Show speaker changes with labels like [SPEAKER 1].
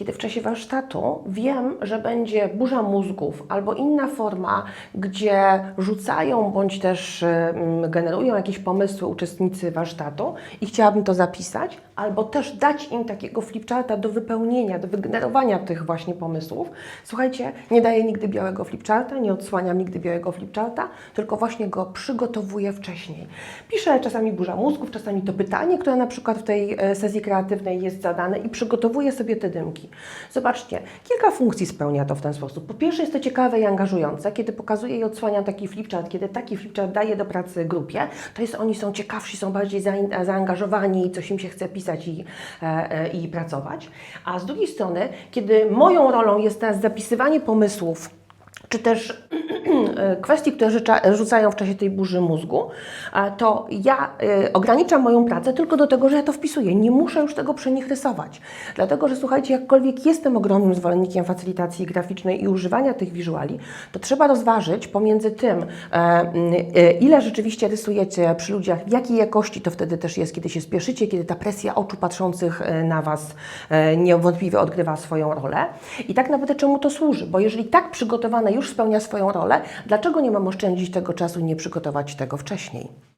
[SPEAKER 1] kiedy w czasie warsztatu wiem, że będzie burza mózgów albo inna forma, gdzie rzucają bądź też ym, generują jakieś pomysły uczestnicy warsztatu i chciałabym to zapisać, albo też dać im takiego flipcharta do wypełnienia, do wygenerowania tych właśnie pomysłów. Słuchajcie, nie daję nigdy białego flipcharta, nie odsłaniam nigdy białego flipcharta, tylko właśnie go przygotowuję wcześniej. Piszę czasami burza mózgów, czasami to pytanie, które na przykład w tej e, sesji kreatywnej jest zadane i przygotowuję sobie te dymki. Zobaczcie, kilka funkcji spełnia to w ten sposób. Po pierwsze jest to ciekawe i angażujące, kiedy pokazuję i odsłaniam taki flipchart, kiedy taki flipchart daję do pracy grupie, to jest oni są ciekawsi, są bardziej zaangażowani, coś im się chce pisać i, e, e, i pracować. A z drugiej strony, kiedy moją rolą jest teraz zapisywanie pomysłów, czy też e, kwestii, które rzuca, rzucają w czasie tej burzy mózgu, to ja e, ograniczam moją pracę tylko do tego, że ja to wpisuję. Nie muszę już tego przy nich rysować. Dlatego, że słuchajcie, jakkolwiek jestem ogromnym zwolennikiem facylitacji graficznej i używania tych wizuali, to trzeba rozważyć pomiędzy tym, e, ile rzeczywiście rysujecie przy ludziach, w jakiej jakości to wtedy też jest, kiedy się spieszycie, kiedy ta presja oczu patrzących na Was niewątpliwie odgrywa swoją rolę. I tak naprawdę czemu to służy? Bo jeżeli tak przygotowane już spełnia swoją rolę, dlaczego nie mam oszczędzić tego czasu i nie przygotować tego wcześniej?